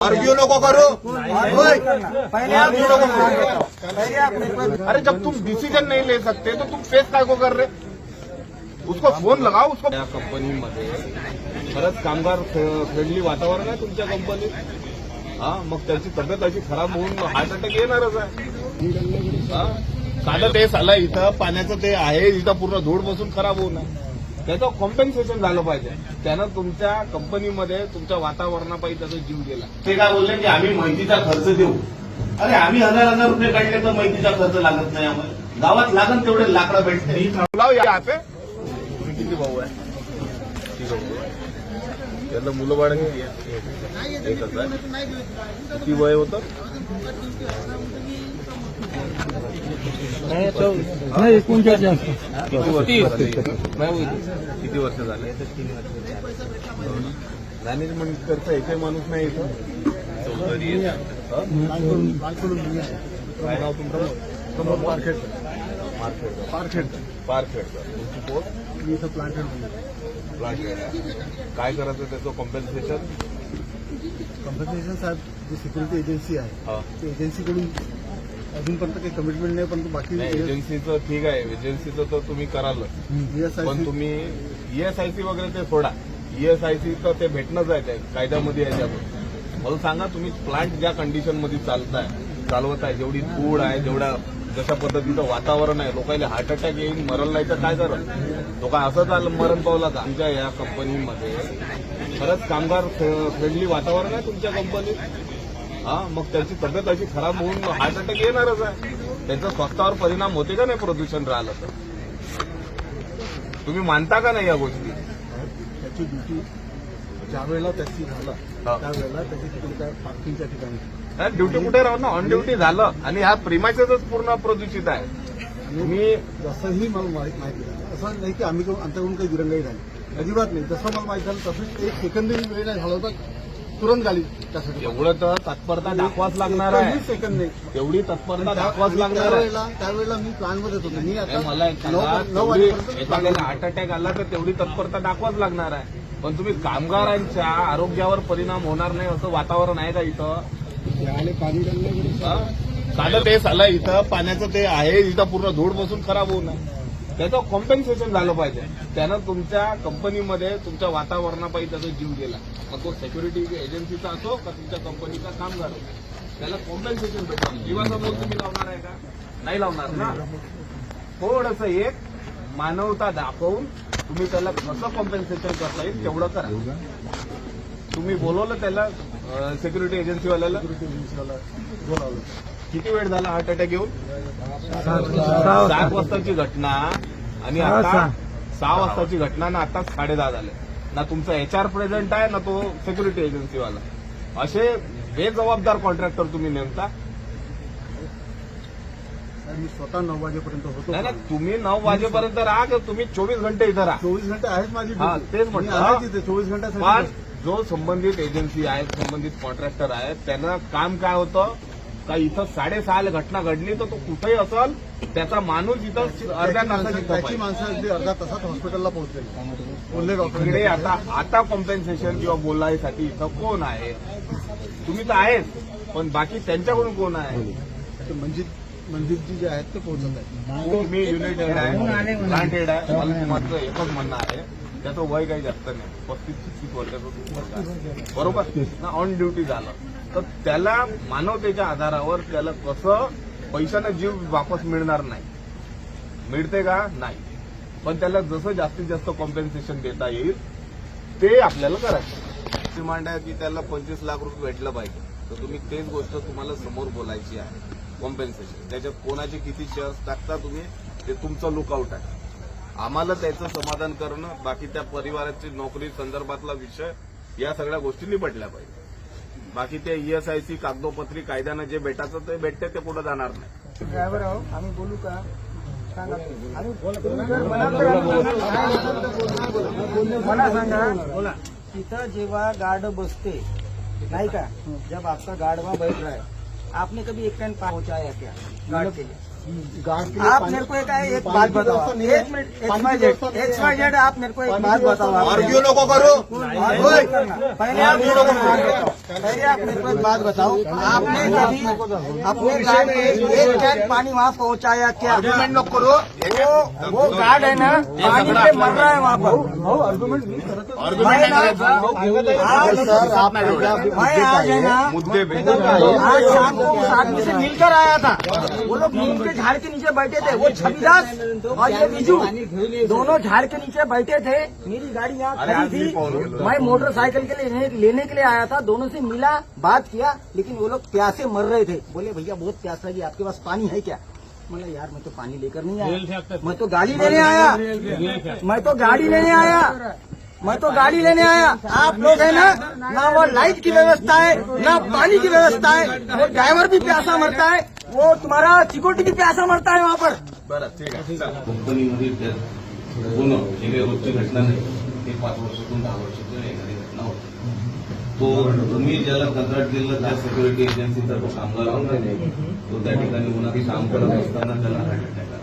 Argue नको करो. अरे जब तुम डिसीजन नहीं ले सकते तो तुम फेस काय को कर रहे उसको फोन लगाओ उसको या कंपनीमध्ये खरंच कामगार फ्रेंडली वातावरण आहे तुमच्या कंपनीत हा मग त्याची तब्येत अशी खराब होऊन हार्ट अटॅक येणारच आहे. हा? साधं ते साला इथं पाण्याचं ते आहे इथं पूर्ण धूळ बसून खराब होऊ नये त्याचं कॉम्पेन्सेशन झालं पाहिजे. त्यानं तुमच्या कंपनीमध्ये तुमच्या वातावरणापायी त्याचा जीव गेला. ते काय बोलले की आम्ही माहितीचा खर्च देऊ. अरे आम्ही हजार हजार रुपये काढले तर माहितीचा खर्च लागत नाही आम्हाला. गावात लागन तेवढे लाकडं भेटते. किती भाऊ आहे. त्याला मुलं बाळ किती वय होतं? किती वर्ष झाले? किती वर्ष झाले मॅनेजमेंट करता एकही माणूस नाही इथं. चौधरी आहे. काय नाव तुमचं? Market market पारखेड. पारखेडचा तुमची पोस्ट प्लांट काय करायचं त्याचं कॉम्पेन्सेशन कॉम्पन्सेशन साहेब जी सिक्युरिटी एजन्सी आहे त्या एजन्सीकडून अजूनपर्यंत काही कमिटमेंट नाही परंतु बाकी नाही एजन्सीचं ठीक आहे एजन्सीचं तर तुम्ही कराल. पण तुम्ही ईएसआयसी वगैरे ते सोडा. ईएसआयसी तर ते भेटणंच आहे ते कायद्यामध्ये आहे त्यातून मला सांगा तुम्ही प्लांट ज्या कंडिशनमध्ये चालताय चालवत आहे जेवढी धूळ आहे जेवढ्या जशा पद्धतीचं वातावरण आहे लोकांना हार्ट अटॅक येईल मरण नाही तर काय करण लोक असं झालं मरण पावलं का? तुमच्या या कंपनीमध्ये खरंच कामगार फ्रेंडली वातावरण आहे तुमच्या कंपनीत हा मग त्याची तब्येत अशी खराब होऊन हार्ट अटॅक येणारच आहे. त्याचा स्वास्थ्यावर परिणाम होते का नाही प्रदूषण राहिलं तर? तुम्ही मानता का नाही या गोष्टी? त्याची ड्युटी ज्या वेळेला त्याची झाला. त्यावेळेला त्याची तिकडे काय पार्किंगच्या ठिकाणी. ड्युटी कुठे राहून ना? ऑन ड्युटी झालं आणि हा प्रिमायसेसच पूर्ण प्रदूषित आहे. तुम्ही जसंही मला माहीत झालं असं नाही की आम्ही आमच्याकडून काही दिरंगाई झाली अजिबात नाही. जसं मला माहीत झालं तसं एक सेकंदही वेळ नाही झाला होता. तुरंत गाडी त्यासाठी. एवढं तर तत्परता दाखवाच लागणार आहे. सेकंद नाही. तेवढी तत्परता दाखवाच लागणार आहे. त्यावेळेला त्यावेळेला मी प्लॅनमध्येच होतो. मी आता मला एक नऊ सांगा. नऊ तेवढी वाजेपर्यंत एखाद्याला हार्ट अटॅक आला तर तेवढी तत्परता दाखवाच लागणार आहे. पण तुम्ही कामगारांच्या आरोग्यावर परिणाम होणार नाही असं वातावरण आहे का इथं? हा? साधं ते साला इथं. पाण्याचं ते आहे. इथं पूर्ण धूळ बसून खराब होऊ नये त्याचं कॉम्पेन्सेशन झालं पाहिजे. त्यानं तुमच्या कंपनीमध्ये तुमच्या वातावरणापायी त्याचा जीव गेला. मग तो सेक्युरिटी एजन्सीचा असो का तुमच्या कंपनीचा कामगार असो त्याला कॉम्पेन्सेशन भेटणार जीवाचा बोल तुम्ही लावणार आहे का? नाही लावणार ना? थोडस एक मानवता दाखवून तुम्ही त्याला कसं कॉम्पेन्सेशन करता येईल तेवढं करा. तुम्ही बोलवलं त्याला सिक्युरिटी एजन्सीवाल्याला बोलावलं. किती वेळ झाला हार्ट अटॅक येऊन? सात वाजताची घटना. आणि आता सहा वाजताची घटना ना आता साडे दहा झाले. ना तुमचा एचआर प्रेझेंट आहे ना तो सिक्युरिटी एजन्सीवाला असे बेजबाबदार कॉन्ट्रॅक्टर तुम्ही नेमता. मी स्वतः नऊ वाजेपर्यंत होतो. नाही ना तुम्ही नऊ वाजेपर्यंत राहा का तुम्ही चोवीस घंटे इथं राहा. चोवीस घंटे आहेच माझी हा. तेच म्हटलं. मी आहे तिथे चोवीस पण जो संबंधित एजन्सी आहे संबंधित कॉन्ट्रॅक्टर आहे त्यांना काम काय होतं? का इथं साडेसहाला घटना घडली तर तो कुठेही असल त्याचा माणूस इथं अर्ध्या त्याची तासाची माणसं- त्याची. माणसं अगदी अर्ध्या तासात हॉस्पिटलला पोहोचलेली. बोलले डॉक्टर इकडे आता आता कॉम्पेन्सेशन किंवा बोलायसाठी इथं कोण आहे? तुम्ही तर आहेच पण बाकी त्यांच्याकडून कोण आहे? मंजित मंजितजी जे आहेत ते पोहोचत आहेत. मी युनिट हेड आहे हेड आहे. मला तुम्हाला एकच म्हणणं आहे त्याचं वय काही जास्त नाही. पस्तीस पस्तीस वर्षाचं आहे. बरोबर? ना ऑन ड्युटी झालं. तर त्याला मानवतेच्या आधारावर त्याला कसं पैशानं जीव वापस मिळणार नाही. मिळते का? नाही. पण त्याला जसं जास्तीत जास्त कॉम्पेन्सेशन देता येईल ते आपल्याला करायचं डिमांड आहे की त्याला पंचवीस लाख रुपये भेटलं पाहिजे. तर तुम्ही तेच गोष्ट तुम्हाला समोर बोलायची आहे. कॉम्पेन्सेशन त्याच्यात कोणाचे किती शेअर्स टाकता तुम्ही ते तुमचं लुकआउट आहे. आम्हाला त्याचं समाधान करणं बाकी त्या परिवाराची नोकरी संदर्भातला विषय या सगळ्या गोष्टी निपटल्या पाहिजे. बाकी ते ईएसआयसी कागदोपत्री कायद्यानं जे भेटायचं ते भेटते ते पुढे जाणार नाही. ड्रायव्हर आहो आम्ही बोलू का? मला सांगा तिथं जेव्हा गार्ड बसते नहीं का? जब आपका गार्ड वहाँ बैठ रहा है आपने कभी एक टाइम पहुंचाया क्या गार्ड गार्ड के लिए आप मेरे को एक एक बात बताओ। एक minute X Y Z X Y Z आप मेरे को एक बात बताओ। है। लोगों करो। पहले आप मेरे को एक बात बताओ। पहले आप मेरे को एक बात बताओ। आपने कभी अपने गार्ड को एक कैन पानी वहाँ पहुँचाया क्या? आर्ग्यूमेंट नको करो। वो वो गार्ड है ना? पानी पे मर रहा है वहाँ पर. आर्ग्यूमेंट नाही करायचा आज मैं है। ना आज शाम को आदमी से मिलकर आया था। वो लोग झाड़ के नीचे बैठे थे। वो छविदास और ये बिजू दोनों झाड़ के नीचे बैठे थे। मेरी गाड़ी यहाँ खड़ी थी। है? मैं मोटरसाइकिल के लिए लेने, के लिए आया था। दोनों से मिला बात किया लेकिन वो लोग प्यासे मर रहे थे। बोले भैया बहुत प्यास लगी आपके पास पानी है क्या? बोला यार मैं तो पानी लेकर नहीं आया। मैं तो गाड़ी लेने आया। मैं तो गाड़ी लेने आया। मैं तो गाड़ी लेने आया। आप लोग है ना ना वो लाइट की व्यवस्था है ना पानी की व्यवस्था है। वो ड्राइवर भी प्यासा मरता है। हो, वो तुम्हारा सिक्योरिटी भी प्यासा मरता है वहाँ पर? बरं ठीक आहे. चला. कंपनीमध्ये त्या होणं काही रोजची घटना नाही. ते पाच वर्षातून दहा वर्षातून एखादी घटना होती. तो तुम्ही ज्याला कंत्राट दिलं त्या सिक्युरिटी एजन्सीचा तो कामगार होता तो त्या ठिकाणी गुन्हा काम करत असताना त्याला हार्ट अटॅक आला.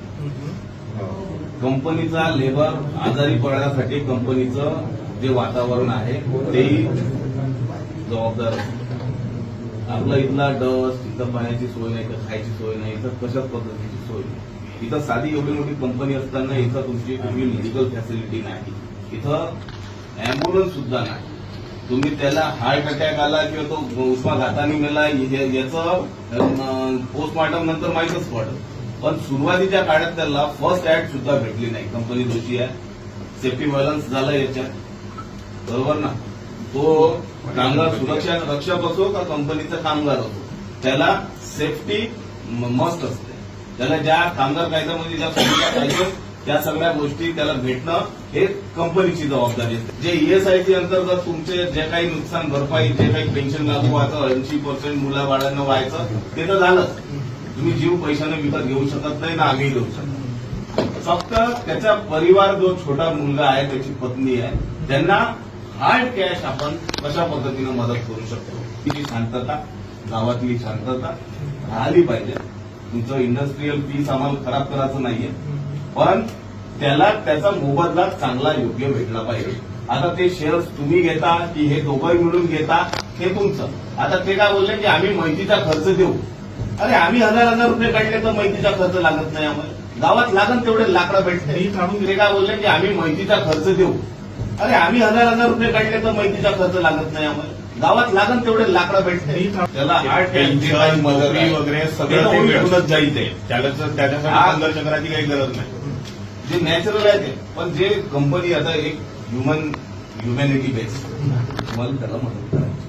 कंपनीचा लेबर आजारी पडण्यासाठी कंपनीचं जे वातावरण आहे तेही जबाबदार असतं. आपला इथला डस्ट इथं पाण्याची सोय नाही इथं खायची सोय नाही इथं कशाच पद्धतीची सोय नाही? इथं साधी एवढी मोठी कंपनी असताना इथं तुमची तुम्ही मेडिकल फॅसिलिटी नाही. इथं अँब्युलन्स सुद्धा नाही. तुम्ही त्याला हार्ट अटॅक आला किंवा तो उष्माघाताने मेला याचं पोस्टमॉर्टम नंतर माहीतच पडत पण सुरुवातीच्या काळात त्याला फर्स्ट ऍड सुद्धा भेटली नाही. कंपनी दोषी आहे. सेफ्टी व्हायलन्स झाला याच्यात. बरोबर ना? तो कामगार सुरक्षा रक्षक असो का कंपनीचा कामगार असो? त्याला सेफ्टी मस्ट असते. त्याला ज्या कामगार कायद्यामध्ये ज्या सुविधा पाहिजे त्या सगळ्या गोष्टी त्याला भेटणं हे कंपनीची जबाबदारी असते. जे ईएसआयसी अंतर्गत तुमचे जे काही नुकसान भरपाई जे काही पेन्शन लागू व्हायचं ऐंशी पर्सेंट मुलाबाळांना व्हायचं ते तर झालंच. तुम्ही जीव पैशाने विकत घेऊ शकत नाही ना आम्ही घेऊ शकत फक्त त्याचा परिवार जो छोटा मुलगा आहे त्याची पत्नी आहे त्यांना हार्ड कॅश आपण कशा पद्धतीनं मदत करू शकतो? तिची शांतता गावातली शांतता राहिली पाहिजे. तुमचं इंडस्ट्रीयल पीस आम्हाला खराब करायचं नाहीये. पण त्याला त्याचा मोबदला चांगला योग्य भेटला पाहिजे. आता ते शेअर्स तुम्ही घेता की हे दोघंही मिळून घेता हे तुमचं. आता ते काय बोलले की आम्ही माहितीचा खर्च देऊ. अरे आम्ही हजार हजार रुपये काढले तर माहितीचा खर्च लागत नाही आम्हाला. गावात लागन तेवढे लाकडं भेटते. ते काय बोलले की आम्ही माहितीचा खर्च देऊ. अरे आम्ही हजार हजार रुपये काढले तर माहितीचा खर्च लागत नाही आम्हाला. गावात लागन तेवढे लाकडं भेटते. त्याला नोकरी वगैरे सगळं मिळूनच मिळूनच जाईल ते त्याच्यासाठी करायची काही गरज नाही. जे नॅचरल आहे ते. पण जे कंपनी आता एक ह्युमन ह्युमॅनिटी बेस तुम्हाला त्याला मदत करायची.